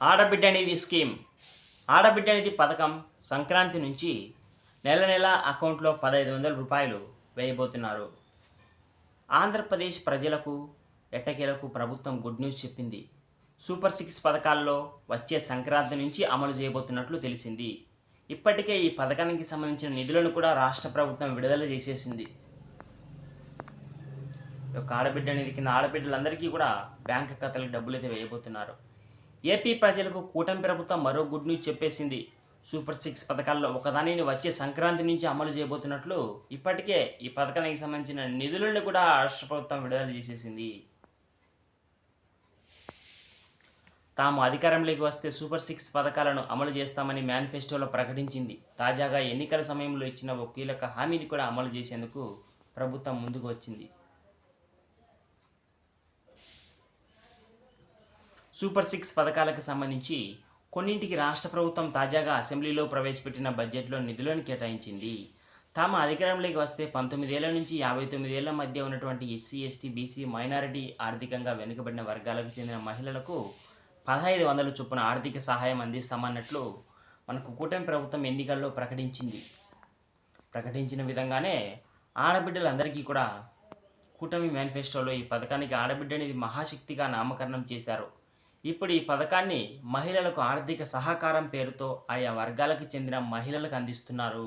ఆడబిడ్డ అనేది స్కీమ్. ఆడబిడ్డ అనేది పథకం సంక్రాంతి నుంచి నెల నెల అకౌంట్లో పదహైదు వందల రూపాయలు వేయబోతున్నారు. ఆంధ్రప్రదేశ్ ప్రజలకు ఎట్టకేలకు ప్రభుత్వం గుడ్ న్యూస్ చెప్పింది. సూపర్ సిక్స్ పథకాల్లో వచ్చే సంక్రాంతి నుంచి అమలు చేయబోతున్నట్లు తెలిసింది. ఇప్పటికే ఈ పథకానికి సంబంధించిన నిధులను కూడా రాష్ట్ర ప్రభుత్వం విడుదల చేసేసింది. ఒక యొక్క ఆడబిడ్డ అనేది కింద ఆడబిడ్డలందరికీ కూడా బ్యాంక్ ఖాతాలకు డబ్బులు అయితే వేయబోతున్నారు. ఏపీ ప్రజలకు కూటమి ప్రభుత్వం మరో గుడ్ న్యూస్ చెప్పేసింది. సూపర్ సిక్స్ పథకాల్లో ఒకదానిని వచ్చే సంక్రాంతి నుంచి అమలు చేయబోతున్నట్లు ఇప్పటికే ఈ పథకానికి సంబంధించిన నిధులను కూడా రాష్ట్ర ప్రభుత్వం విడుదల చేసేసింది. తాము అధికారంలోకి వస్తే సూపర్ సిక్స్ పథకాలను అమలు చేస్తామని మేనిఫెస్టోలో ప్రకటించింది. తాజాగా ఎన్నికల సమయంలో ఇచ్చిన ఓ కీలక హామీని కూడా అమలు చేసేందుకు ప్రభుత్వం ముందుకు వచ్చింది. సూపర్ సిక్స్ పథకాలకు సంబంధించి కొన్నింటికి రాష్ట్ర ప్రభుత్వం తాజాగా అసెంబ్లీలో ప్రవేశపెట్టిన బడ్జెట్లో నిధులను కేటాయించింది. తాము అధికారంలోకి వస్తే పంతొమ్మిదేళ్ళ నుంచి యాభై తొమ్మిదేళ్ళ మధ్య ఉన్నటువంటి ఎస్సీ ఎస్టీ బీసీ మైనారిటీ ఆర్థికంగా వెనుకబడిన వర్గాలకు చెందిన మహిళలకు పదహైదు వందల చొప్పున ఆర్థిక సహాయం అందిస్తామన్నట్లు మనకు కూటమి ప్రభుత్వం ఎన్నికల్లో ప్రకటించింది. ప్రకటించిన విధంగానే ఆడబిడ్డలందరికీ కూడా కూటమి మేనిఫెస్టోలో ఈ పథకానికి ఆడబిడ్డ అనేది మహాశక్తిగా నామకరణం చేశారు. ఇప్పుడు ఈ పథకాన్ని మహిళలకు ఆర్థిక సహకారం పేరుతో ఆయా వర్గాలకు చెందిన మహిళలకు అందిస్తున్నారు.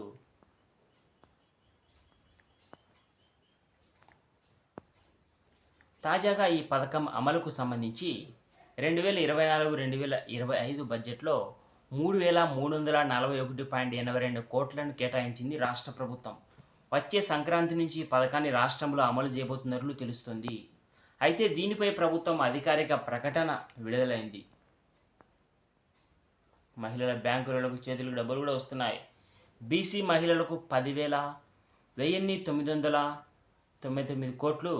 తాజాగా ఈ పథకం అమలుకు సంబంధించి రెండు వేల ఇరవై నాలుగు రెండు వేల ఇరవై ఐదు బడ్జెట్లో మూడు వేల మూడు వందల నలభై ఒకటి పాయింట్ ఎనభై రెండు కోట్లను కేటాయించింది రాష్ట్ర ప్రభుత్వం. వచ్చే సంక్రాంతి నుంచి ఈ పథకాన్ని రాష్ట్రంలో అమలు చేయబోతున్నట్లు తెలుస్తుంది. అయితే దీనిపై ప్రభుత్వం అధికారిక ప్రకటన విడుదలైంది. మహిళల బ్యాంకులకు చేతులకు డబ్బులు కూడా వస్తున్నాయి. బీసీ మహిళలకు పదివేల వెయ్యిన్ని తొమ్మిది వందల తొంభై తొమ్మిది కోట్లు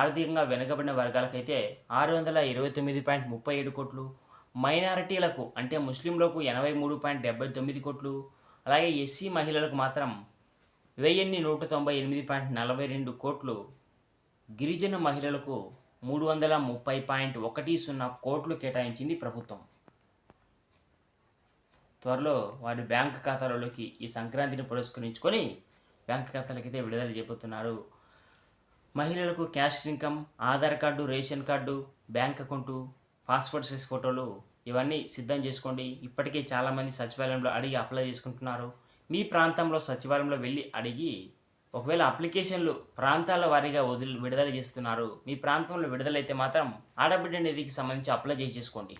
ఆర్థికంగా వెనుకబడిన వర్గాలకైతే ఆరు వందల ఇరవై తొమ్మిది పాయింట్ ముప్పై ఏడు కోట్లు మైనారిటీలకు అంటే ముస్లింలకు ఎనభై మూడు పాయింట్ డెబ్బై తొమ్మిది కోట్లు అలాగే ఎస్సీ మహిళలకు మాత్రం వెయ్యిన్ని నూట తొంభై ఎనిమిది పాయింట్ నలభై రెండు కోట్లు గిరిజన మహిళలకు మూడు వందల ముప్పై పాయింట్ ఒకటి సున్నా కోట్లు కేటాయించింది ప్రభుత్వం. త్వరలో వారి బ్యాంక్ ఖాతాలలోకి ఈ సంక్రాంతిని పురస్కరించుకొని బ్యాంక్ ఖాతాలకైతే విడుదల చేయబోతున్నారు. మహిళలకు cash income Aadhaar card ration card bank account passport size ఫోటోలు ఇవన్నీ సిద్ధం చేసుకోండి. ఇప్పటికే చాలామంది సచివాలయంలో అడిగి అప్లై చేసుకుంటున్నారు. మీ ప్రాంతంలో సచివాలయంలో వెళ్ళి అడిగి ఒకవేళ అప్లికేషన్లు ప్రాంతాల వారీగా వదిలి విడుదల చేస్తున్నారు. మీ ప్రాంతంలో విడుదలైతే మాత్రం ఆడబిడ్డ నిధికి సంబంధించి అప్లై చేసేసుకోండి.